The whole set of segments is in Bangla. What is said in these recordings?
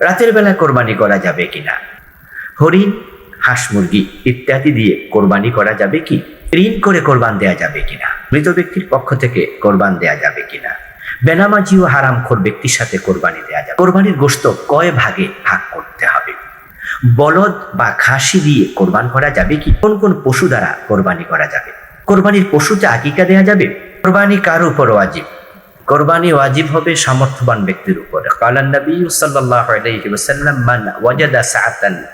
রাতের বেলা কোরবানি করা যাবে কিনা? হরিণ হাঁস মুরগি ইত্যাদি দিয়ে কোরবানি করা যাবে কি? ঋণ করে কোরবান দেয়া যাবে কিনা? মৃত ব্যক্তির পক্ষ থেকে কোরবান দেয়া যাবে কিনা? বেনামাজি ও হারামখোর ব্যক্তির সাথে কোরবানি দেয়া যাবে। কোরবানির গোশত কয় ভাগে ভাগ করতে হবে? বলদ বা খাসি দিয়ে কোরবান করা যাবে কি? কোন কোন পশু দ্বারা কোরবানি করা যাবে? কোরবানির পশুতে আকিকা দেয়া যাবে? কোরবানি কার উপর ওয়াজিব? কোরবানি ওয়াজিব হবে সামর্থ্যবান ব্যক্তির উপরে। কালান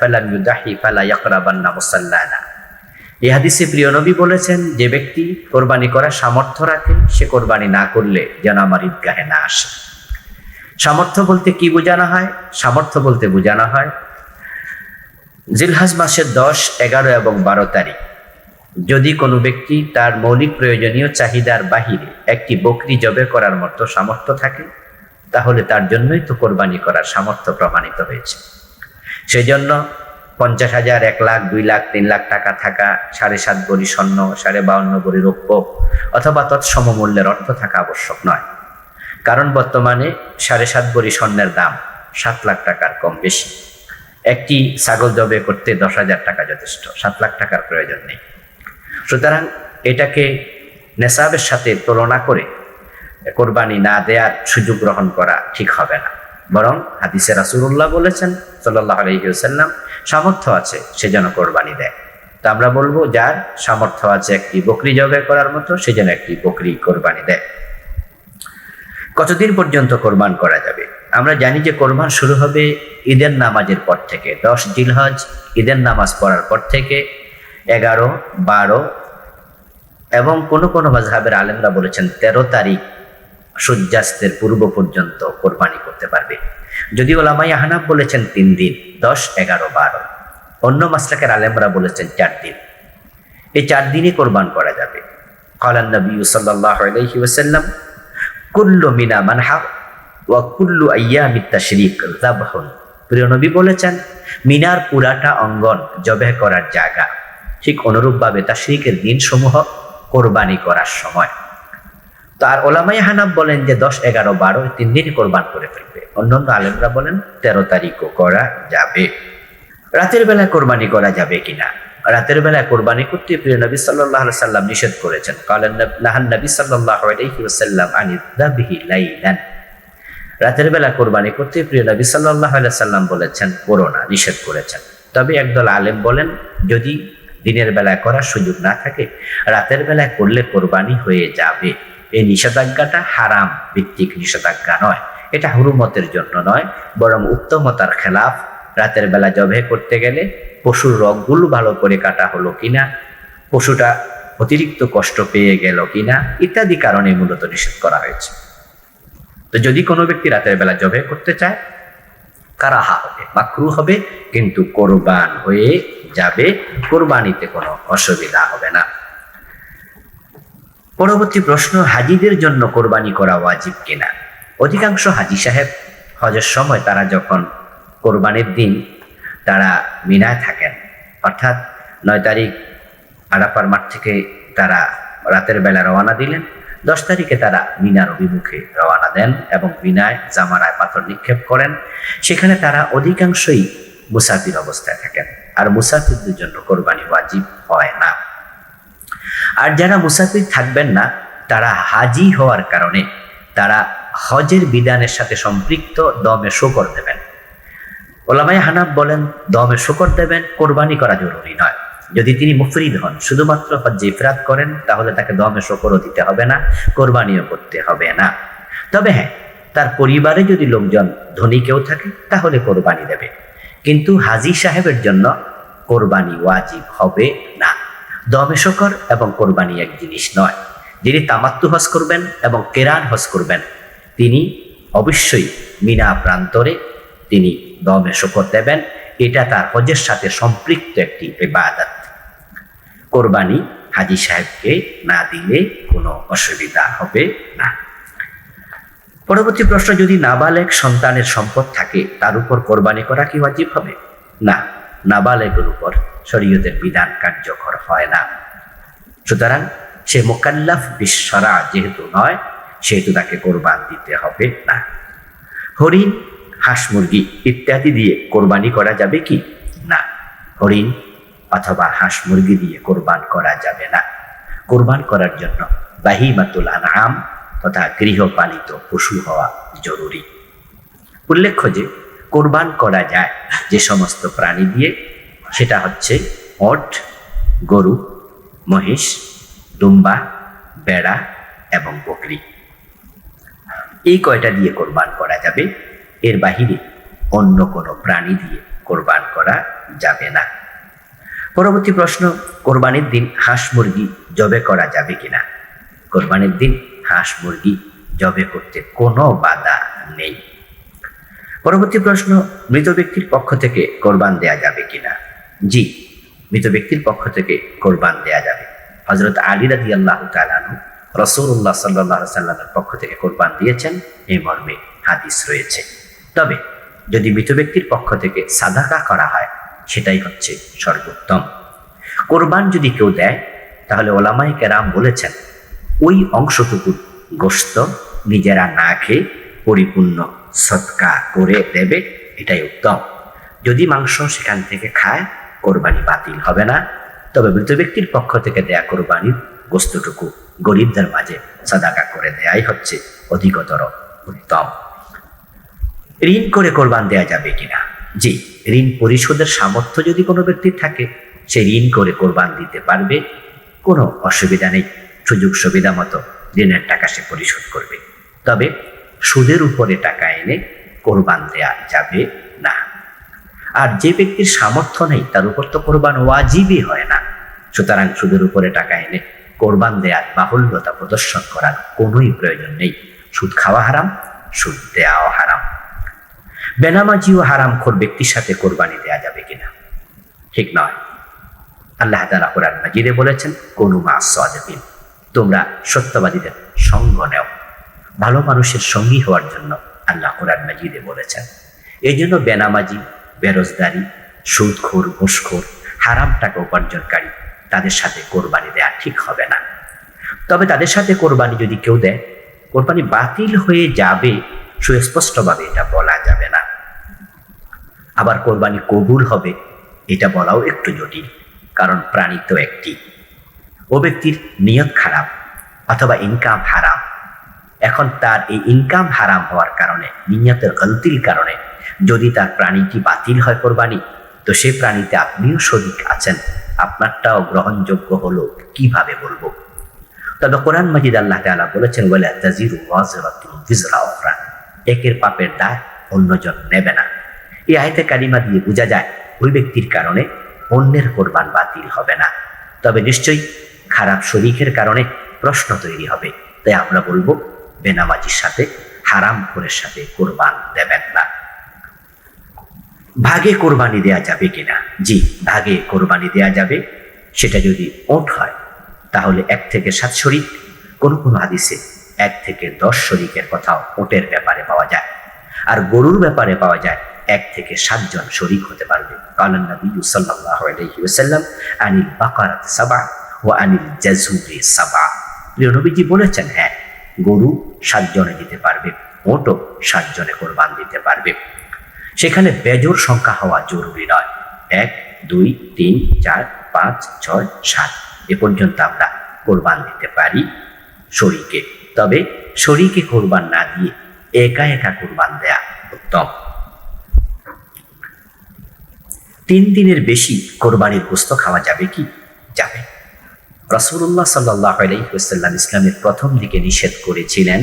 ফালা প্রিয় নবী বলেছেন, যে ব্যক্তি কোরবানি করার সামর্থ্য রাখে, সে কোরবানি না করলে যেন আমার ঈদগাহে না আসে। সামর্থ্য বলতে কি বোঝানো হয়? সামর্থ্য বলতে বোঝানো হয়, জিলহাজ মাসের দশ, এগারো এবং বারো তারিখ যদি কোনো ব্যক্তি তার মৌলিক প্রয়োজনীয় চাহিদার বাহিরে একটি বকরি জবে করার মতো সামর্থ্য থাকে, তাহলে তার জন্যই তো কোরবানি করার সামর্থ্য প্রমাণিত হয়েছে। সেজন্য পঞ্চাশ হাজার, এক লাখ, দুই লাখ, তিন লাখ টাকা থাকা, সাড়ে সাত বড়ি স্বর্ণ, সাড়ে বাউন্ন বড়ি রৌপ্য, অথবা তৎসম মূল্যের অর্থ থাকা আবশ্যক নয়। কারণ বর্তমানে সাড়ে সাত বড়ি স্বর্ণের দাম সাত লাখ টাকার কম বেশি। একটি ছাগল জবে করতে দশ হাজার টাকা যথেষ্ট, সাত লাখ টাকার প্রয়োজন নেই। সুতরাং এটাকে নেশাবের সাথে তুলনা করে কোরবানি না দেওয়ার সুযোগ গ্রহণ করা ঠিক হবে না। বরং হাদিসে রাসুল্লাহ বলেছেন সাল্লাহ আলহিউসাল্লাম সামর্থ্য আছে সে যেন কোরবানি দেয়। তো আমরা বলব, যার সামর্থ্য আছে একটি বকরি জবাই করার মতো, সে যেন একটি বকরি কোরবানি দেয়। কতদিন পর্যন্ত কোরবান করা যাবে? আমরা জানি যে কোরবান শুরু হবে ঈদের নামাজের পর থেকে, দশ জিলহজ ঈদের নামাজ পড়ার পর থেকে এগারো, বারো এবং কোনো কোনো মাঝহাবের আলেমরা বলেছেন তেরো তারিখ সূর্যাস্তের পূর্ব পর্যন্ত কোরবানি করতে পারবে। যদি ওলামাই আহনাব বলেছেন তিন দিন, দশ, এগারো, বারো। অন্য মাসলাকের আলেমরা বলেছেন চার দিন। এই চার দিনই কোরবান করা যাবে। কালান নবী কুল্লু মিনা মানহা ওয়া কুল্লু আইয়ামি তাশরিক যাবহুন। প্রিয় নবী বলেছেন, মিনার পুরাটা অঙ্গন জবে করার জায়গা। ঠিক অনুরূপভাবে তাশরিকের দিনসমূহ কোরবানি করার সময়। তো আর ওলামাই হানাব বলেন যে দশ, এগারো, বারো তিন দিন কোরবান করে ফেলবে। অন্যান্য আলেমরা বলেন তেরো তারিখও করা যাবে। রাতের বেলায় কোরবানি করা যাবে কিনা? রাতের বেলায় কোরবানি করতে প্রিয় নবী সাল্লাহ সাল্লাম নিষেধ করেছেন। কালেন নাহান নবী সাল্লাহ আনি লাইলান। রাতের বেলা কোরবানি করতে প্রিয় নবী সাল্লাহ সাল্লাম বলেছেন করোনা নিষেধ করেছেন। তবে একদল আলেম বলেন, যদি দিনের বেলায় করার সুযোগ না থাকে, রাতের বেলায় করলে কোরবানি হয়ে যাবে। এই নিষেধাজ্ঞাটা হারাম, ভিত্তিক নিষেধাজ্ঞা নয়। এটা হুরুমতের জন্য নয়, বরং উত্তমতার খেলাফ। রাতের বেলা জবে করতে গেলে পশুর রগগুলো ভালো করে কাটা হলো কিনা, পশুটা অতিরিক্ত কষ্ট পেয়ে গেল কিনা, ইত্যাদি কারণে মূলত নিষেধ করা হয়েছে। তো যদি কোনো ব্যক্তি রাতের বেলা জবে করতে চায়, কারাহা হবে, মাকরু হবে, কিন্তু কোরবান হয়ে যাবে, কোরবানিতে কোনো অসুবিধা হবে না। পরবর্তী প্রশ্ন, হাজিদের জন্য কোরবানি করা ওয়াজিব কিনা? অধিকাংশ হাজি সাহেব হজের সময় তারা যখন কোরবানির দিন তারা মিনায় থাকেন, অর্থাৎ নয় তারিখ আড়াপার মাঠ থেকে তারা রাতের বেলা রওনা দিলেন, দশ তারিখে তারা মিনার অভিমুখে রওনা দেন এবং মিনায় জামারায় পাথর নিক্ষেপ করেন। সেখানে তারা অধিকাংশই মুসাফির অবস্থায় থাকেন। আর মুসাফিরদের জন্য কোরবানি ওয়াজিব হয় না। আর যারা মুসাফির থাকবেন না, তারা হাজি হওয়ার কারণে তারা হজের বিধানের সাথে সম্পৃক্ত দমে শোকর দেবেন। ওলামাই হানাব বলেন, দমে শোকর দেবেন, কোরবানি করা জরুরি নয়। যদি তিনি মুফরিদ হন, শুধুমাত্র হজ্জে ইফরাত করেন, তাহলে তাকে দমে শোকরও দিতে হবে না, কোরবানিও করতে হবে না। তবে হ্যাঁ তার পরিবারে যদি লোকজন ধনী কেউ থাকে, তাহলে কোরবানি দেবে। কিন্তু হাজি সাহেবের জন্য কোরবানি ওয়াজিব হবে না। দমে শকর এবং কোরবানি এক জিনিস নয়। যিনি তামাত্তু হজ করবেন এবং কেরান হজ করবেন, তিনি অবশ্যই মিনা প্রান্তরে তিনি দমে শকর দেবেন। এটা তার হজের সাথে সম্পৃক্ত একটি ইবাদত। কোরবানি হাজি সাহেবকে না দিলে কোনো অসুবিধা হবে না। পরবর্তী প্রশ্ন, যদি নাবালেক সন্তানের সম্পদ থাকে, তার উপর কোরবানি করা কি ওয়াজিব হবে? না। নাবালেকের উপর শরীয়তের বিধান কার্যকর হয় না। সুতরাং সে মোকাল্লাফ বিশ্বরা যেহেতু নয়, সেহেতু তাকে কোরবান দিতে হবে না। হরিণ, হাঁস মুরগি ইত্যাদি দিয়ে কোরবানি করা যাবে কি? না। হরিণ অথবা হাঁস মুরগি দিয়ে কোরবান করা যাবে না। কোরবান করার জন্য বাহিমাতুল আনআম তথা গৃহপালিত পশু হওয়া জরুরি। উল্লেখ্য যে কোরবান করা যায় যে সমস্ত প্রাণী দিয়ে, সেটা হচ্ছে ওট গরু, মহিষ, দুম্বা, বেড়া এবং বকরি। এই কয়টা দিয়ে কোরবান করা যাবে? এর বাহিরে অন্য কোনো প্রাণী দিয়ে কোরবান করা যাবে না। পরবর্তী প্রশ্ন, কোরবানির দিন হাঁস মুরগি জবে করা যাবে কিনা? কোরবানির দিন হাঁস মুরগি জবে করতে কোনো বাধা নেই। পরবর্তী প্রশ্ন, মৃত ব্যক্তির পক্ষ থেকে কোরবান দেয়া যাবে কিনা? জি, মৃত ব্যক্তির পক্ষ থেকে কোরবান দেয়া যাবে। হজরত আলী রাদি আল্লাহ রসুল্লাহ সাল্লাহ সাল্লামের পক্ষ থেকে কোরবান দিয়েছেন এই মর্মে হাদিস রয়েছে। তবে, যদি মৃত ব্যক্তির পক্ষ থেকে সাদাকা করা হয়, সেটাই হচ্ছে সর্বোত্তম। কোরবান যদি কেউ দেয়, তাহলে ওলামাই কেরাম বলেছেন, ওই অংশটুকুর গোস্ত নিজেরা না খেয়ে পরিপূর্ণ সৎকা করে দেবে, এটাই উত্তম। যদি মাংস সেখান থেকে খায়, কোরবানি বাতিল হবে না। তবে মৃত ব্যক্তির পক্ষ থেকে দেয়া কোরবানির গোস্তটুকু গরিবদের মাঝে সাদাকা করে দেয়াই হচ্ছে অধিকতর উত্তম। ঋণ করে কোরবান দেয়া যাবে কিনা? জি, ঋণ পরিশোধের সামর্থ্য যদি কোনো ব্যক্তির থাকে, সে ঋণ করে কোরবান দিতে পারবে। কোনো অসুবিধা নেই সুযোগ সুবিধা মতো ঋণের টাকা সে পরিশোধ করবে। তবে সুদের উপরে টাকা এনে কোরবান দেয়া যাবে না। আর যে ব্যক্তির সামর্থ্য নেই, তার উপর তো কোরবান ওয়াজিবই হয় না। সুতরাং সুদের উপরে টাকা এনে কোরবান দেয়ার বাহুল্যতা প্রদর্শন করার কোনোই প্রয়োজন নেই। সুদ খাওয়া হারাম, সুদ দেওয়াও হারাম। বেনামাজিও হারাম হারামখোর ব্যক্তির সাথে কোরবানি দেয়া যাবে কিনা? ঠিক নয়। আল্লাহ তালা কোরআন মাজিদে বলেছেন, কোন মা সদিন তোমরা সত্যবাদীদের সঙ্গ নেও। ভালো মানুষের সঙ্গী হওয়ার জন্য আল্লাহ কোরআন মাজিদে বলেছেন। এই জন্য বেনামাজি, বেরোজগারি, সুদখোর, ঘুষখোর, হারাম টাকা উপার্জনকারী তাদের সাথে কোরবানি দেয়া ঠিক হবে না। তবে তাদের সাথে কোরবানি যদি কেউ দেয়, কোরবানি বাতিল হয়ে যাবে সুস্পষ্টভাবে এটা বলা যাবে না। আবার কোরবানি কবুল হবে, এটা বলাও একটু জটিল, কারণ প্রাণী তো একটি। ও ব্যক্তির নিয়ত খারাপ অথবা ইনকাম হারাম। এখন তার এই ইনকাম হারাম হওয়ার কারণে, নিয়তের গলতির কারণে। যদি তার প্রাণীটি বাতিল হয় কোরবানি, তো সে প্রাণীতে আপনিও শরিক আছেন। আপনারটাও গ্রহণযোগ্য হলো কীভাবে বলব? তবে কোরআন মাজিদ আল্লাহ তাআলা বলেছেন বলে তাজিরু বিজরা উখরা। একের পাপের দায় অন্যজন নেবে না। এই আয়তে কালিমা দিয়ে বোঝা যায়, ওই ব্যক্তির কারণে অন্যের কোরবান বাতিল হবে না। তবে নিশ্চয়ই খারাপ শরীকের কারণে প্রশ্ন তৈরি হবে। তাই আমরা বলব বেনামাজির সাথে, হারাম খোরের সাথে কোরবান দেবেন না। ভাগে কোরবানি দেয়া যাবে কিনা? জি, ভাগে কোরবানি দেয়া যাবে। সেটা যদি ওট হয়, তাহলে এক থেকে সাত শরিক, কোনো কোনো হাদিসে এক থেকে দশ শরিকের কথাও ওটের ব্যাপারে পাওয়া যায়। আর গরুর ব্যাপারে পাওয়া যায়, এক থেকে সাতজন শরিক হতে পারবে। কালান নবী সাল্লাল্লাহু আলাইহি আনিল বাকারাত সাবা ও আনিল জাজুরি সাবা প্রিয় নবীজি বলেছেন হ্যাঁ গরু সাতজনে দিতে পারবে ওটও সাতজনে কোরবান দিতে পারবে। সেখানে বেজোর সংখ্যা হওয়া জরুরি নয়। এক, দুই, তিন, চার, পাঁচ, ছয়, সাত, এ পর্যন্ত আমরা কোরবান দিতে পারি শরীকে। তবে শরীকে কোরবান না দিয়ে একা একা কোরবান দেয়া উত্তম। তিন দিনের বেশি কোরবানির গোস্ত খাওয়া যাবে কি? যাবে। রসুল্লাহ সাল্লাহ আলাইসাল্লাম ইসলামের প্রথম দিকে নিষেধ করেছিলেন,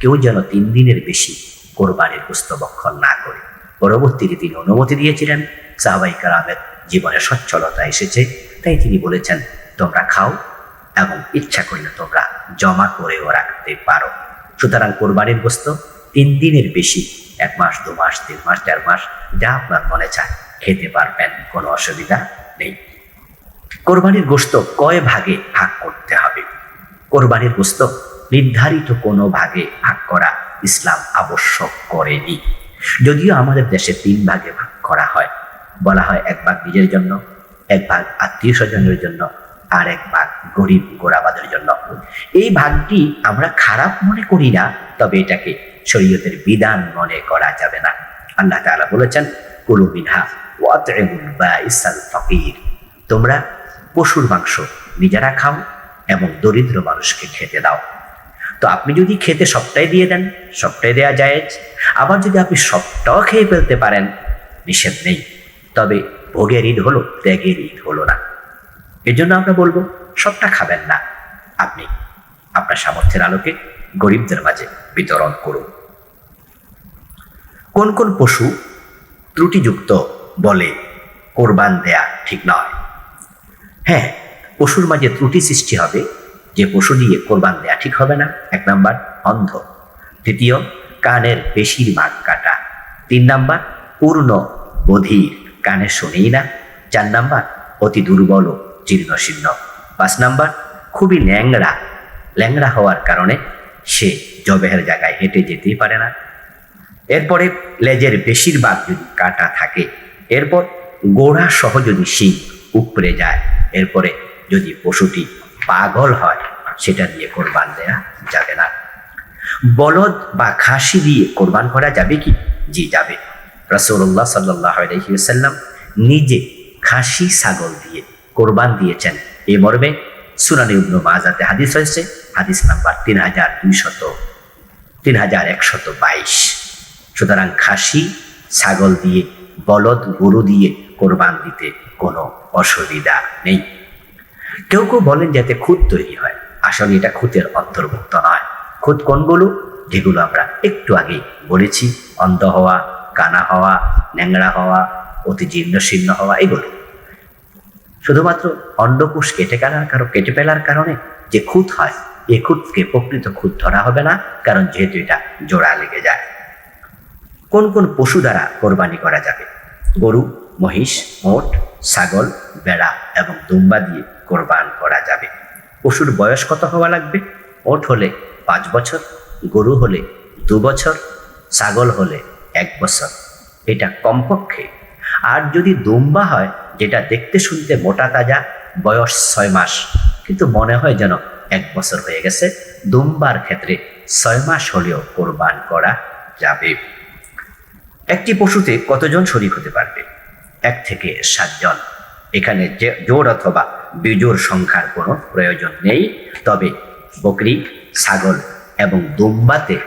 কেউ যেন তিন দিনের বেশি কোরবানির গোস্ত বক্ষণ না করে। পরবর্তীতে তিনি অনুমতি দিয়েছিলেন। সাহাবাই কালামের জীবনে সচ্ছলতা এসেছে, তাই তিনি বলেছেন, তোমরা খাও এবং ইচ্ছা করলে তোমরা জমা করেও রাখতে পারো। সুতরাং কোরবানির গোস্ত তিন দিনের বেশি, এক মাস, দু মাস, তিন মাস, চার মাস, যা আপনার মনে চায়, খেতে পারবেন, কোনো অসুবিধা নেই। কোরবানির গোস্ত কয় ভাগে ভাগ করতে হবে? কোরবানির গোস্ত নির্ধারিত কোনো ভাগে ভাগ করা ইসলাম আবশ্যক করেনি। যদিও আমাদের দেশে তিন ভাগে ভাগ করা হয়। বলা হয় এক ভাগ নিজের জন্য, এক ভাগ আত্মীয় স্বজনের জন্য আর এক ভাগ গরিব গোড়াবাদের জন্য। এই ভাগটি আমরা খারাপ মনে করি না, তবে এটাকে শরীয়তের বিধান মনে করা যাবে না। আল্লাহ তাআলা বলেছেন, কুলু মিনহা ওয়াতইমুল বাইসাল ফাকির। তোমরা পশুর মাংস নিজেরা খাও এবং দরিদ্র মানুষকে খেতে দাও। তো আপনি যদি খেতে সবটাই দিয়ে দেন, সবটাই দেয়া যায় আবার যদি আপনি সবটাও খেয়ে ফেলতে পারেন, নিষেধ নেই। তবে ভোগের ঈদ হলো, ত্যাগের ঈদ হলো না। এজন্য আমরা বলব, সবটা খাবেন না। আপনি আপনার সামর্থ্যের আলোকে গরিবদের মাঝে বিতরণ করুন। কোন কোন পশু ত্রুটিযুক্ত বলে কোরবান দেয়া ঠিক নয়। হ্যাঁ পশুর মাঝে ত্রুটি সৃষ্টি হবে। যে পশু দিয়ে কোরবান দেয়া ঠিক হবে না, এক নাম্বার, অন্ধ। দ্বিতীয়, কানের বেশিরভাগ কাটা। তিন নাম্বার, পূর্ণ বধির, কানে শোনেই না। চার নাম্বার, অতি দুর্বল ও জীর্ণ শীর্ণ পাঁচ নাম্বার, খুবই ল্যাংড়া। ল্যাংড়া হওয়ার কারণে সে জবেহের জায়গায় হেঁটে যেতেই পারে না। এরপরে, লেজের বেশিরভাগ যদি কাটা থাকে, এরপর গোড়া সহ যদি শিং উপড়ে যায় এরপরে যদি পশুটি পাগল হয়, সেটা দিয়ে কোরবান দেয়া যাবে না। বলদ বা খাসি দিয়ে কোরবান করা যাবে কি? জি, যাবে। রাসূলুল্লাহ সাল্লাহ আলহিউসাল্লাম নিজে খাসি, ছাগল দিয়ে কোরবান দিয়েছেন। এ মর্মে সুনানি ইবনু মাজাতে হাদিস হয়েছে হাদিস নাম্বার তিন হাজার দুইশত, তিন হাজার একশত বাইশ। সুতরাং খাসি, ছাগল দিয়ে, বলদ, গরু দিয়ে কোরবান দিতে কোনো অসুবিধা নেই। কেউ কেউ বলেন যাতে খুদ তৈরি হয়। আসলে এটা খুঁতের অন্তর্ভুক্ত নয়। খুদ কোনগুলো? যেগুলো আমরা একটু আগে বলেছি। অন্ধ হওয়া, কানা হওয়া ন্যাংরা হওয়া, অতি জীর্ণ শীর্ণ হওয়া, এগুলো। শুধুমাত্র অন্ডকোষ কেটে ফেলার কারণ, কেটে ফেলার কারণে যে খুঁত হয়, এ খুঁতকে প্রকৃত খুঁত ধরা হবে না, কারণ যেহেতু এটা জোড়া লেগে যায়। কোন কোন পশু দ্বারা কোরবানি করা যাবে? গরু মহিষ, ওট, ছাগল বেড়া এবং দুম্বা দিয়ে কোরবান করা যাবে। পশুর বয়স কত হওয়া লাগবে? ওট হলে পাঁচ বছর, গরু হলে দু বছর, ছাগল হলে এক বছর। এটা কমপক্ষে। আর যদি দুম্বা হয়, যেটা দেখতে শুনতে মোটা তাজা, বয়স ছয় মাস, কিন্তু মনে হয় যেন এক বছর হয়ে গেছে, দুম্বার ক্ষেত্রে ছয় মাস হলেও কোরবান করা যাবে। একটি পশুতে কতজন শরিক হতে পারবে? এক থেকে সাতজন এখানে যে জোর অথবা বিজোর সংখ্যার কোনো প্রয়োজন নেই। তবে বকরি, ছাগল এবং দুম্বাতে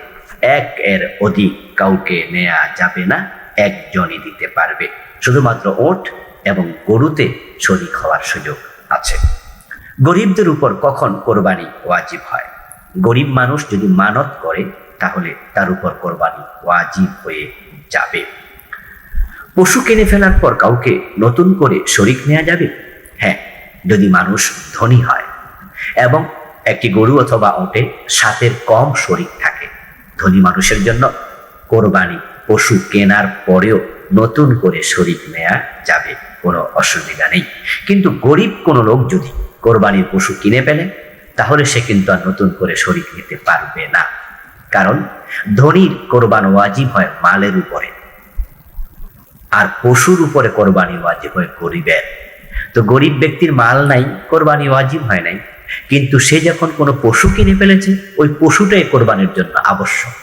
এক এর অধিক কাউকে নেওয়া যাবে না, একজনই দিতে পারবে। শুধুমাত্র ওট এবং গরুতে শরিক হওয়ার সুযোগ আছে। গরিবদের উপর কখন কোরবানি ওয়াজিব হয়? গরিব মানুষ যদি মানত করে, তাহলে তার উপর কোরবানি ওয়াজিব হয়ে যাবে। পশু কিনে ফেলার পর কাউকে নতুন করে শরিক নেওয়া যাবে? হ্যাঁ যদি মানুষ ধনী হয় এবং একটি গরু অথবা ওটে সাতের কম শরিক থাকে, ধনী মানুষের জন্য কোরবানি পশু কেনার পরেও নতুন করে শরিক নেওয়া যাবে, কোনো অসুবিধা নেই। কিন্তু গরিব কোনো লোক যদি কোরবানির পশু কিনে ফেলে, তাহলে সে কিন্তু আর নতুন করে শরিক নিতে পারবে না। কারণ ধনীর কোরবান ওয়াজিব হয় মালের উপরে। আর পশুর উপরে কোরবানি ওয়াজিব হয় গরিবের। তো গরিব ব্যক্তির মাল নাই, কোরবানি ওয়াজিব হয় নাই। কিন্তু সে যখন কোনো পশু কিনে ফেলেছে, ওই পশুটাই কোরবানির জন্য আবশ্যক।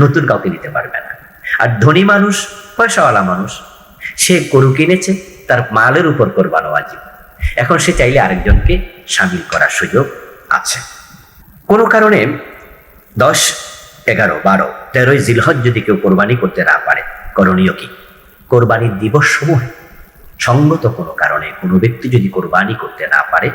নতুন কাউকে দিতে পারবে না। আর ধনী মানুষ, পয়সাওয়ালা মানুষ, সে গরু কিনেছে, তার মালের উপর কোরবান ওয়াজিব। এখন সে চাইলে আরেকজনকে সামিল করার সুযোগ আছে। কোনো কারণে দশ, এগারো, বারো, তেরোই জিলহজ যদি কেউ কোরবানি করতে না পারে, করণীয় কি? কোরবানির দিবস সমূহে সঙ্গত কোনো কারণে কোনো ব্যক্তি যদি কোরবানি করতে না পারে,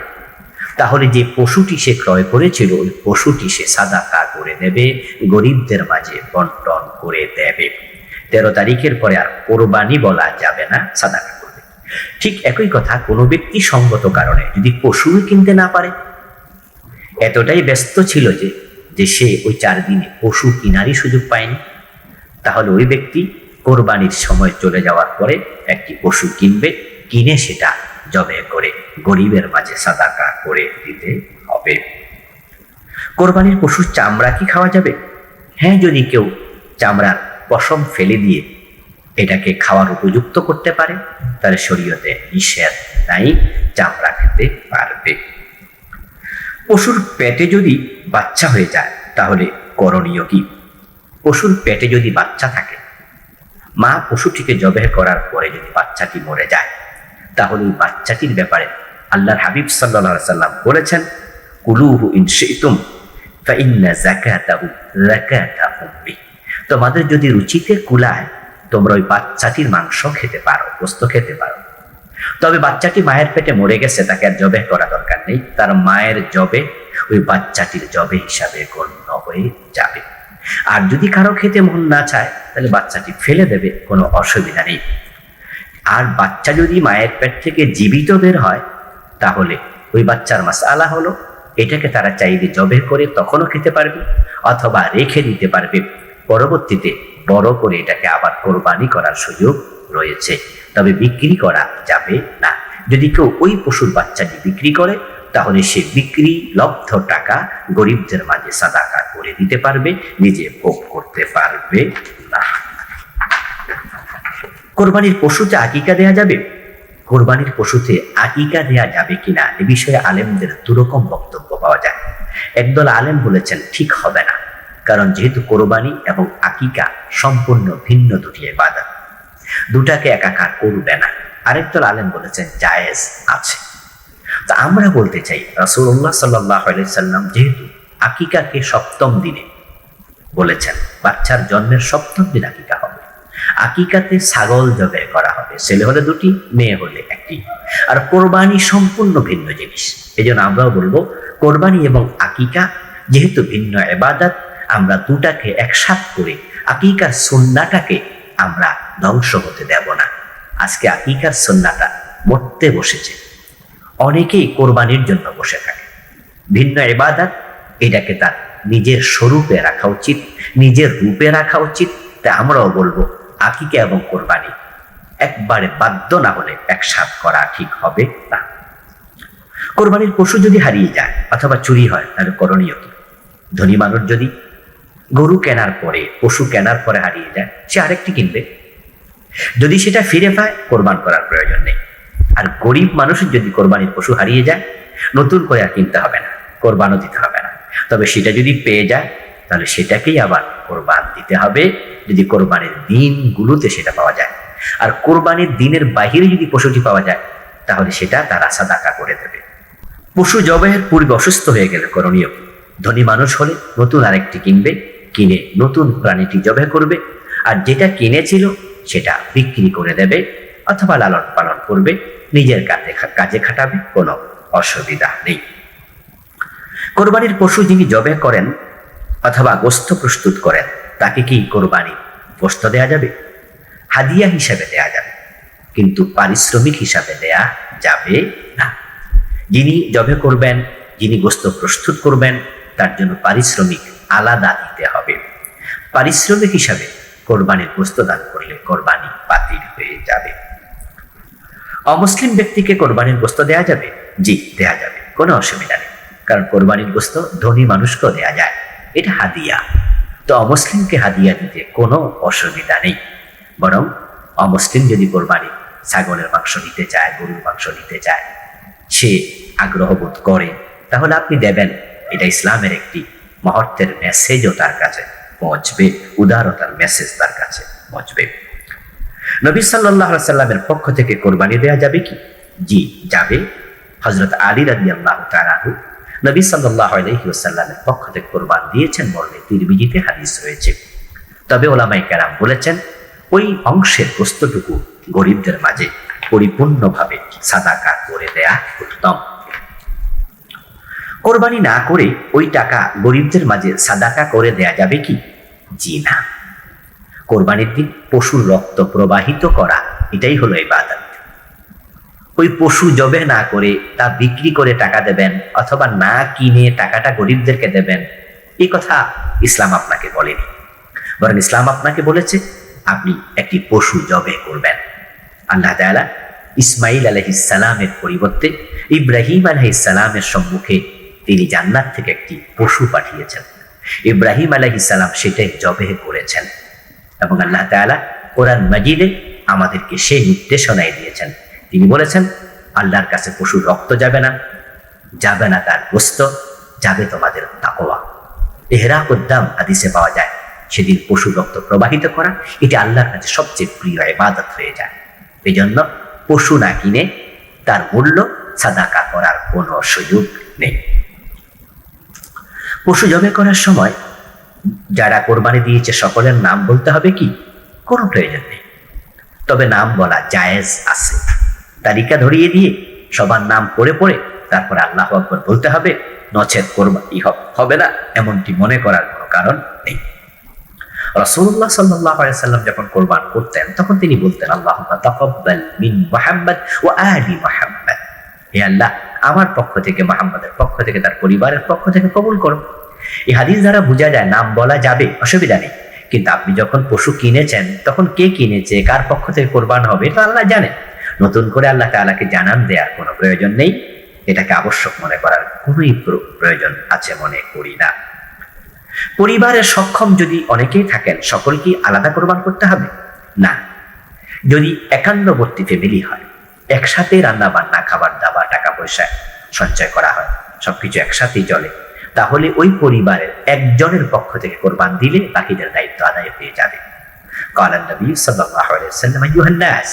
তাহলে যে পশুটি সে ক্রয় করেছিল, ওই পশুটি সে সাদাকা করে দেবে, গরিবদের মাঝে বন্টন করে দেবে। তেরো তারিখের পরে আর কোরবানি বলা যাবে না, সাদাকা করবে। ঠিক একই কথা, কোনো ব্যক্তি সঙ্গত কারণে যদি পশু কিনতে না পারে। এতটাই ব্যস্ত ছিল যে যে সে ওই চার দিনে পশু কিনারই সুযোগ পায়নি। তাহলে ওই ব্যক্তি কোরবানির সময় চলে যাওয়ার পরে একটি পশু কিনবে, কিনে সেটা জবে করে গরিবের মাঝে সাদাকা করে দিতে হবে। কোরবানির পশুর চামড়া কি খাওয়া যাবে? হ্যাঁ যদি কেউ চামড়ার পশম ফেলে দিয়ে এটাকে খাওয়ার উপযুক্ত করতে পারে, তাহলে শরীয়তে নিষেধ নাই, চামড়া খেতে পারবে। পশুর পেটে যদি বাচ্চা হয়ে যায়, তাহলে করণীয় কি? পশুর পেটে যদি বাচ্চা থাকে মা পশুটিকে জবেহ করার পরে যদি বাচ্চাটি মরে যায়, তাহলে ওই বাচ্চাটির ব্যাপারে আল্লাহর হাবিব সাল্লাহ সাল্লাম বলেছেন, কুলুহু ইনশিতুম তোমাদের যদি রুচিতে কুলায়, তোমরা ওই বাচ্চাটির মাংস খেতে পারো গোস্ত খেতে পারো। তবে বাচ্চাটি মায়ের পেটে মরে গেছে, তাকে আর জবে করা দরকার নেই। তার মায়ের জবে ওই বাচ্চাটির জবে হিসাবে গণ্য হয়ে যাবে। আর যদি কারও খেতে মন না চায় তাহলে বাচ্চাটি ফেলে দেবে, কোনো অসুবিধা নেই। আর বাচ্চা যদি মায়ের পেট থেকে জীবিত বের হয়, তাহলে ওই বাচ্চার মাস আলা হলো, এটাকে তারা চাইলে জবে করে তখনও খেতে পারবে অথবা রেখে দিতে পারবে। পরবর্তীতে বড় করে এটাকে আবার কোরবানি করার সুযোগ রয়েছে। তবে বিক্রি করা যাবে না। যদি কেউ ওই পশুর বাচ্চাটি বিক্রি করে, তাহলে সে বিক্রি লব্ধ টাকা গরিবদের মাঝে সাদাকা করে দিতে পারবে, নিজে ভোগ করতে পারবে। কোরবানির পশুতে আকিকা দেয়া যাবে? কোরবানির পশুতে আকিকা দেয়া যাবে কিনা এ বিষয়ে আলেমদের দুরকম বক্তব্য পাওয়া যায়। একদল আলেম বলেছেন, ঠিক হবে না, কারণ যেহেতু কোরবানি এবং আকিকা সম্পূর্ণ ভিন্ন দুটি বাধা দুটাকে একাকার করবে না। আরেকদল আলেম বলেছেন, জায়েজ আছে। তা আমরা বলতে চাই রাসুল্লাহ সাল্লাহ সাল্লাম যেহেতু আকিকাকে সপ্তম দিনে বলেছেন, বাচ্চার জন্মের সপ্তম দিন আকিকা হবে। আকিকাতে ছাগল জবে করা হবে। ছেলে হলে দুটি, মেয়ে হলে একটি। আর কোরবানি সম্পূর্ণ ভিন্ন জিনিস। এই জন্য আমরাও বলব, কোরবানি এবং আকিকা যেহেতু ভিন্ন এবাদাত, আমরা দুটাকে একসাথ করে আকিকার সন্নাটাকে আমরা ধ্বংস হতে দেব না। আজকে আকিকার সন্নাটা মরতে বসেছে। অনেকেই কোরবানির জন্য বসে থাকে। ভিন্ন এবাদাত, এটাকে তার নিজের স্বরূপে রাখা উচিত, নিজের রূপে রাখা উচিত। তা আমরাও বলব আকিকা এবং কোরবানি। একবারে বাধ্য না হলে একসাথ করা ঠিক হবে না। কোরবানির পশু যদি হারিয়ে যায় অথবা চুরি হয়, তাহলে করণীয় কি? ধনী মানুষ যদি গরু কেনার পরে, পশু কেনার পরে হারিয়ে যায়, সে আরেকটি কিনবে। যদি সেটা ফিরে পায়, কোরবান করার প্রয়োজন নেই। আর গরিব মানুষের যদি কোরবানির পশু হারিয়ে যায়, নতুন করে আর কিনতে হবে না, কোরবানও দিতে হবে না। তবে সেটা যদি পেয়ে যায় তাহলে সেটাকেই আবার কোরবান দিতে হবে। যদি কোরবানির দিনগুলোতে সেটা পাওয়া যায়। আর কোরবানির দিনের বাহিরে যদি পশুটি পাওয়া যায়, তাহলে সেটা তার আশা দাকা করে দেবে। পশু জবাইয়ের পূর্বে অসুস্থ হয়ে গেলে করণীয়, ধনী মানুষ হলে নতুন আরেকটি কিনবে, কিনে নতুন প্রাণীটি জবে করবে, আর যেটা কিনেছিল সেটা বিক্রি করে দেবে অথবা লালন পালন করবে, নিজের কাজে কাজে খাটাবে, কোনো অসুবিধা নেই। কোরবানির পশু যিনি জবে করেন অথবা গোস্ত প্রস্তুত করেন, তাকে কি কোরবানি গোস্ত দেয়া যাবে? হাদিয়া হিসাবে দেয়া যাবে, কিন্তু পারিশ্রমিক হিসাবে দেয়া যাবে না। যিনি জবে করবেন, যিনি গোস্ত প্রস্তুত করবেন, তার জন্য পারিশ্রমিক আলাদা দিতে হবে। পারিশ্রমিক হিসাবে কোরবানির গোস্ত দান করলে কোরবানি বাতিল হয়ে যাবে। অমুসলিম ব্যক্তিকে কোরবানির গোস্ত দেয়া যাবে? জি, দেয়া যাবে, কোনো অসুবিধা নেই, কারণ কোরবানির গোস্ত ধনী মানুষকেও দেয়া যায়। এটা হাদিয়া। তো অমুসলিমকে হাদিয়া দিতে কোনো অসুবিধা নেই। বরং অমুসলিম যদি কোরবানি ছাগলের মাংস নিতে চায়, গরুর মাংস নিতে চায়, সে আগ্রহ বোধ করে, তাহলে আপনি দেবেন। এটা ইসলামের একটি মহত্বের মেসেজও তার কাছে পৌঁছবে, উদারতার মেসেজ তার কাছে পৌঁছবে। নবী সাল্লাহ সাল্লামের পক্ষ থেকে কোরবানি দেওয়া যাবে কি? জি, যাবে। হজরত আলী রাজি আল্লাহ তারাহু নবী সাল্লাহ আলহিউসাল্লামের পক্ষ থেকে কোরবান দিয়েছেন মর্মে তিরবিজিতে হাদিস রয়েছে। তবে ওলামাই কেরাম বলেছেন, ওই অংশের বস্তুটুকু গরিবদের মাঝে পরিপূর্ণভাবে সাদাকা করে দেয়া উত্তম। কোরবানি না করে ওই টাকা গরিবদের মাঝে সাদাকা করে দেয়া যাবে কি? জি না। কোরবানির দিন পশুর রক্ত প্রবাহিত করা, এটাই হলো ইবাদত। ওই পশু জবে না করে তা বিক্রি করে টাকা দেবেন অথবা না কিনে টাকাটা গরিবদেরকে দেবেন। এই কথা ইসলাম আপনাকে বলেনি। বরং ইসলাম আপনাকে বলেছে, আপনি একটি পশু জবে করবেন। আল্লাহ তাআলা ইসমাইল আলহিসালামের পরিবর্তে ইব্রাহিম আলহিসালামের সম্মুখে তিনি জান্নাত থেকে একটি পশু পাঠিয়েছেন। ইব্রাহিম আলহিসাল্লাম সেটাই জবে করেছেন। এবং আল্লাহ তালা কোরআন মাজিদে আমাদেরকে সেই নির্দেশনায় দিয়েছেন। তিনি বলেছেন, আল্লাহর কাছে পশুর রক্ত যাবে না যাবে না তার গোস্ত, যাবে তোমাদের তাকোয়া এহরা উদ্দাম হাদিসে পাওয়া যায়, সেদিন পশু রক্ত প্রবাহিত করা, এটি আল্লাহর কাছে সবচেয়ে প্রিয় ইবাদত হয়ে যায়। এই জন্য পশু না কিনে তার মূল্য সাদাকা করার কোনো সুযোগ নেই। পশু জবে করার সময় যারা কোরবানি দিয়েছে, সকলের নাম বলতে হবে কি? কোনো প্রয়োজন নেই। তবে নাম বলা জায়েজ আছে। তালিকা ধরিয়ে দিয়ে সবার নাম পড়ে পড়ে তারপর আল্লাহ আকবর বলতে হবে নচেত কোরবানি হবে না, এমনটি মনে করার কোনো কারণ নেই। রসুল্লাহ সাল্লাহ সাল্লাম যখন কোরবান করতেন, তখন তিনি বলতেন আল্লাহ মিন মুহাম্মদ ও আলি মুহাম্মদ। হে আল্লাহ, আমার পক্ষ থেকে, মোহাম্মদের পক্ষ থেকে, তার পরিবারের পক্ষ থেকে কবুল করো এই হাদিস দ্বারা বোঝা যায়, নাম বলা যাবে, অসুবিধা নেই। কিন্তু আপনি যখন পশু কিনেছেন, তখন কে কিনেছে, কার পক্ষ থেকে কোরবান হবে এটা আল্লাহ জানেন। নতুন করে আল্লাহ তাআলাকে জানান দেওয়ার কোনো প্রয়োজন নেই এটাকে আবশ্যক মনে করার কোনোই প্র- প্রয়োজন আছে মনে করি না পরিবারের সক্ষম যদি অনেকেই থাকেন সকলকেই আলাদা কোরবান করতে হবে না যদি একান্নবর্তী ফ্যামিলি হয় একসাথে রান্না বান্না খাবার দাবার টাকা পয়সা সঞ্চয় করা হয় সবকিছু একসাথেই চলে তাহলে ওই পরিবারের একজনের পক্ষ থেকে কোরবান দিলে বাকিদের দায়িত্ব আদায় হয়ে যাবে قال النبي صلى الله عليه وسلم أيها الناس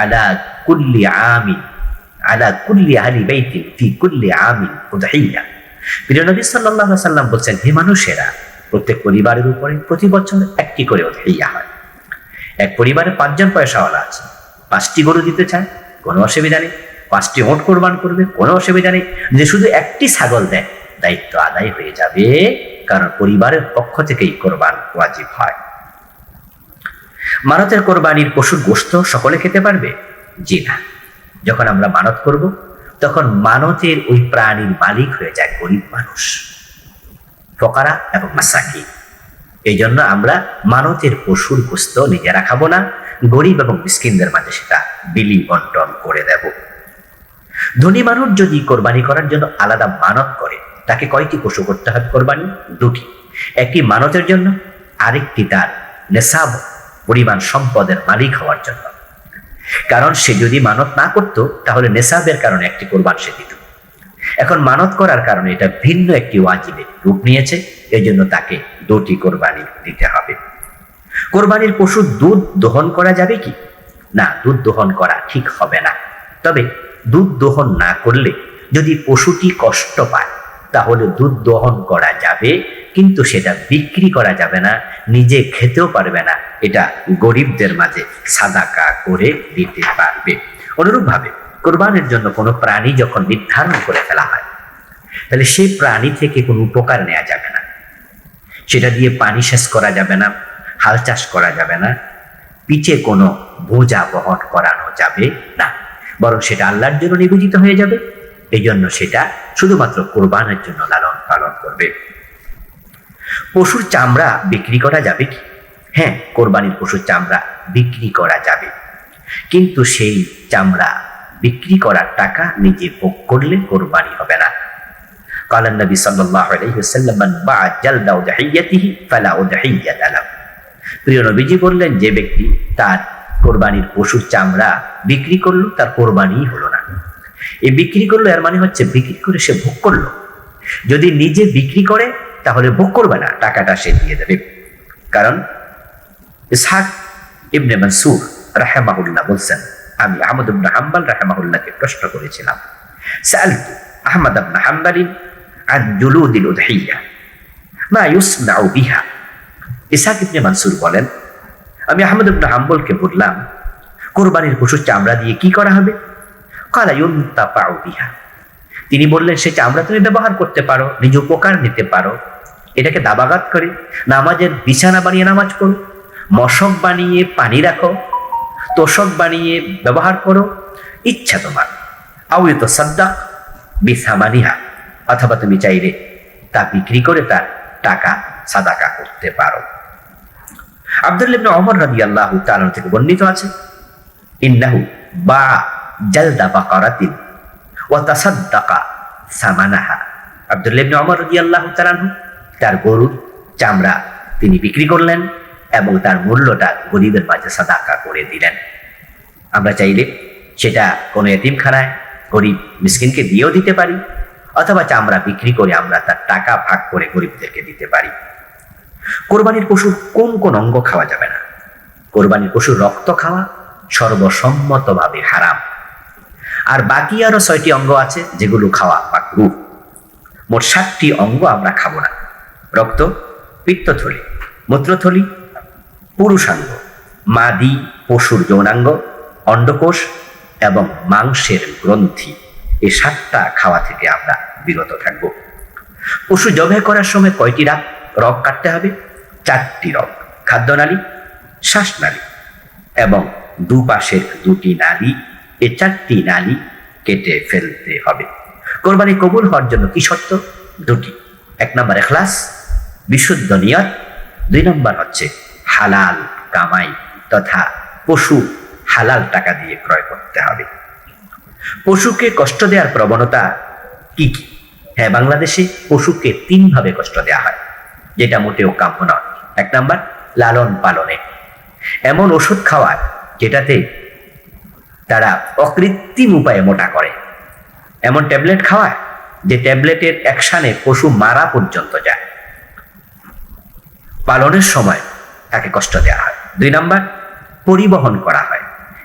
আলা কুল্লি আমি আলা কুল্লি আলি বাইতি ফি কুল্লি আমি উদাহিয়া। প্রিয় নবী সাল্লাম বলছেন, হে মানুষেরা, প্রত্যেক পরিবারের উপরে প্রতি বছর একটি করে উদাহিয়া হয়। এক পরিবারে পাঁচজন পয়সাওয়ালা আছে, পাঁচটি গরু দিতে চায়, কোনো অসুবিধা নেই। পাঁচটি ওট কোরবান করবে, কোনো অসুবিধা নেই। যে শুধু একটি ছাগল দেয়, দায়িত্ব আদায় হয়ে যাবে, কারণ পরিবারের পক্ষ থেকেই কোরবান ওয়াজিব হয়। মানতের কোরবানির পশুর গোস্ত সকলে খেতে পারবে? জি না। যখন আমরা মানত করব, তখন মানতের ওই প্রাণীর মালিক হয়ে যায় গরিব মানুষ, ফকারা এবং মাসাকি এই জন্য আমরা মানতের পশুর গোস্ত নিজেরা খাব না, গরিব এবং মিসকিনদের মাঝে সেটা বিলি বন্টন করে দেব। ধনী মানুষ যদি কোরবানি করার জন্য আলাদা মানত করে, তাকে কয়টি পশু করতে হবে কোরবানি? দুটি। একটি মানতের জন্য, আরেকটি তার নেশাব পরিমাণ সম্পদের মালিক হওয়ার জন্য। কারণ সে যদি মানত না করত, তাহলে নেশাবের কারণে একটি কোরবান সে দিত। এখন মানত করার কারণে এটা ভিন্ন একটি ওয়াজিবের রূপ নিয়েছে এই জন্য তাকে দুটি কোরবানি দিতে হবে। কোরবানির পশু দুধ দহন করা যাবে কি? না, দুধ দহন করা ঠিক হবে না। তবে দুধ দহন না করলে যদি পশুটি কষ্ট পায়, তাহলে দুধ দহন করা যাবে, কিন্তু সেটা বিক্রি করা যাবে না, নিজে খেতেও পারবে না এটা গরিবদের মাঝে সাদাকা করে দিতে পারবে। অনুরূপভাবে কোরবানের জন্য কোনো প্রাণী যখন নির্ধারণ করে ফেলা হয়, তাহলে সেই প্রাণী থেকে কোনো উপকার নেওয়া যাবে না। সেটা দিয়ে পানি সেচ করা যাবে না, হাল চাষ করা যাবে না পিঠে কোনো বোঝা বহন করানো যাবে না। বরং সেটা আল্লাহর জন্য নিবেদিত হয়ে যাবে। এই জন্য সেটা শুধুমাত্র কোরবানের জন্য লালন পালন করবে। পশুর চামড়া বিক্রি করা যাবে কি? হ্যাঁ কোরবানির পশুর চামড়া বিক্রি করা যাবে কিন্তু সেই চামড়া বিক্রি করার টাকা নিজে ভোগ করলে কোরবানি হবে না قال النبي صلى الله عليه وسلم من باع جلد أضحيته فلا أضحية له প্রিয় নবীজি বললেন যে ব্যক্তি তার কোরবানির পশুর চামড়া বিক্রি করলো তার কোরবানি হলো না এই বিক্রি করলো এর মানে হচ্ছে বিক্রি করে সে ভোগ করলো যদি নিজে বিক্রি করে তাহলে ভোগ করবে না টাকাটা সে দিয়ে দেবে কারণ ইসহাক ইবনে মনসুর রাহেমাহুল্লাহ বলছেন আমি আহমদ ইবনে হাম্বাল রাহেমাহুল্লাহকে প্রশ্ন করেছিলাম সালতু আহমদ ইবনে হাম্বালিন عن جلود الأضحية ما يصنع بها ইসাক ইবনে মানসুর বলেন আমি আহমদ ইবনে হাম্বলকে বললাম কোরবানির পশুর চামড়া দিয়ে কি করা হবে কালা ইউনতাফাউ বিহা তিনি বললেন সে চামড়া তুমি ব্যবহার করতে পারো নিজ উপকার নিতে পারো এটাকে দাবাগাত করে নামাজের বিছানা বানিয়ে নামাজ পড়ো মশক বানিয়ে পানি রাখো, তোষক বানিয়ে ব্যবহার করো, ইচ্ছা তোমার। আউত সাদ্দাক বিসামানিহা অথবা তুমি চাইলে তা বিক্রি করে তার টাকা, সাদাকা করতে পারো। আব্দুল ইবনে ওমর রাদিয়াল্লাহু তাআলা থেকে বর্ণিত আছে, ইন্নাহু বা জালদা বাকারাতিন ওয়া তাসাদ্দাকা সামানাহা। আব্দুল ইবনে ওমর রাদিয়াল্লাহু তাআলা তার গরুর চামড়া তিনি বিক্রি করলেন এবং তার মূল্যটা গরিবের মাঝে সাদাকা করে দিলেন। আমরা চাইলে সেটা কোনো এতিমখানায় গরিব মিসকিনকে দিয়েও দিতে পারি, অথবা চামড়া বিক্রি করে আমরা তার টাকা ভাগ করে গরিবদেরকে দিতে পারি। কোরবানির পশুর কোন কোন অঙ্গ খাওয়া যাবে না। কোরবানির পশুর রক্ত খাওয়া সর্বসম্মতভাবে হারাম। আর বাকি আরও ছয়টি অঙ্গ আছে যেগুলো খাওয়া মাকরু। মোট সাতটি অঙ্গ আমরা খাব না। রক্ত, পিত্তথলি, মূত্রথলি পুরুষাঙ্গ, মাদি পশুর যৌনাঙ্গ, অন্ডকোষ এবং মাংসের গ্রন্থি। এই সাতটা খাওয়া থেকে আমরা বিরত থাকব। পশু জবে করার সময় কয়টি রাগ, রগ কাটতে হবে? চারটি রগ, খাদ্যনালী, শ্বাসনালী এবং দুপাশের দুটি নালী। এ চারটি নালী কেটে ফেলতে হবে। কোরবানি কবুল হওয়ার জন্য কি শর্ত? দুটি। এক নম্বর এখলাস, বিশুদ্ধ নিয়ত। দুই নম্বর হচ্ছে হালাল কামাই তথা পশু হালাল টাকা দিয়ে ক্রয় করতে হবে। পশুকে কষ্ট দেওয়ার প্রবণতা কি কি? হ্যাঁ বাংলাদেশে পশুকে তিনভাবে কষ্ট দেওয়া হয়, যেটা মোটেও কাম্য নয়। এক নাম্বার, লালন পালনে। এমন ওষুধ খাওয়ায় যেটাতে তারা অকৃত্রিম উপায়ে মোটা করে। এমন ট্যাবলেট খাওয়ায় যে ট্যাবলেটের অ্যাকশানে পশু মারা পর্যন্ত যায়। পালনের সময় তাকে কষ্ট দেওয়া হয়। দুই নাম্বার, পরিবহন করা হয়।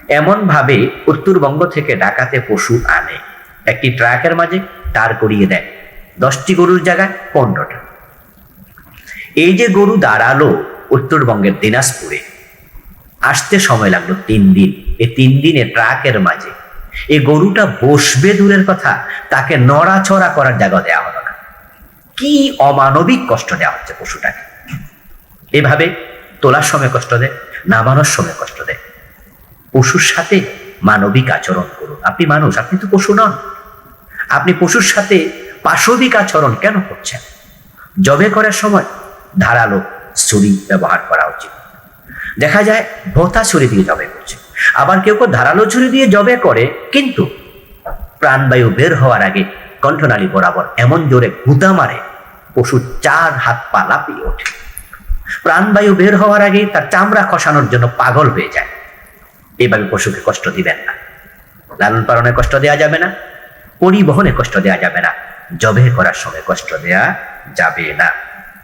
এমনভাবে উত্তরবঙ্গ থেকে ঢাকাতে পশু আনে। একটি ট্রাকের মাঝে দাঁড় করিয়ে দেয়। দশটি গরুর জায়গায় পনেরোটা। এই যে গরু দাঁড়াল উত্তরবঙ্গের দিনাজপুরে, আসতে সময় লাগল তিন দিন। এই তিন দিনে ট্রাকের মাঝে। এই গরুটা বসবে দূরের কথা, তাকে নড়াচড়া করার জায়গা দেওয়া হলো না। কি অমানবিক কষ্ট দেওয়া হচ্ছে পশুটাকে। এভাবে তোলার সময় কষ্ট দেয়, নামানোর সময় কষ্ট দেয়। পশুর সাথে মানবিক আচরণ করুন। আপনি মানুষ, আপনি তো পশু নন। আপনি পশুর সাথে পাশবিক আচরণ কেন করছেন? জবে করার সময় ধারালো ছুরি ব্যবহার করা উচিত। দেখা যায়, ভোতা ছুরি দিয়ে জবে করছে। আবার কেউ কেউ ধারালো ছুরি দিয়ে জবে করে, কিন্তু প্রাণবায়ু বের হওয়ার আগে কণ্ঠনালী বরাবর এমন জোরে গুঁতা মারে, পশু চার হাত পা লাপিয়ে ওঠে। প্রাণবায়ু বের হওয়ার আগে তার চামড়া খসানোর জন্য পাগল হয়ে যায়। এভাবে পশুকে কষ্ট দিবেন না। লালন পালনে কষ্ট দেওয়া যাবে না। পরিবহনে কষ্ট দেওয়া যাবে না। জবে করার সময় কষ্ট দেওয়া যাবে না।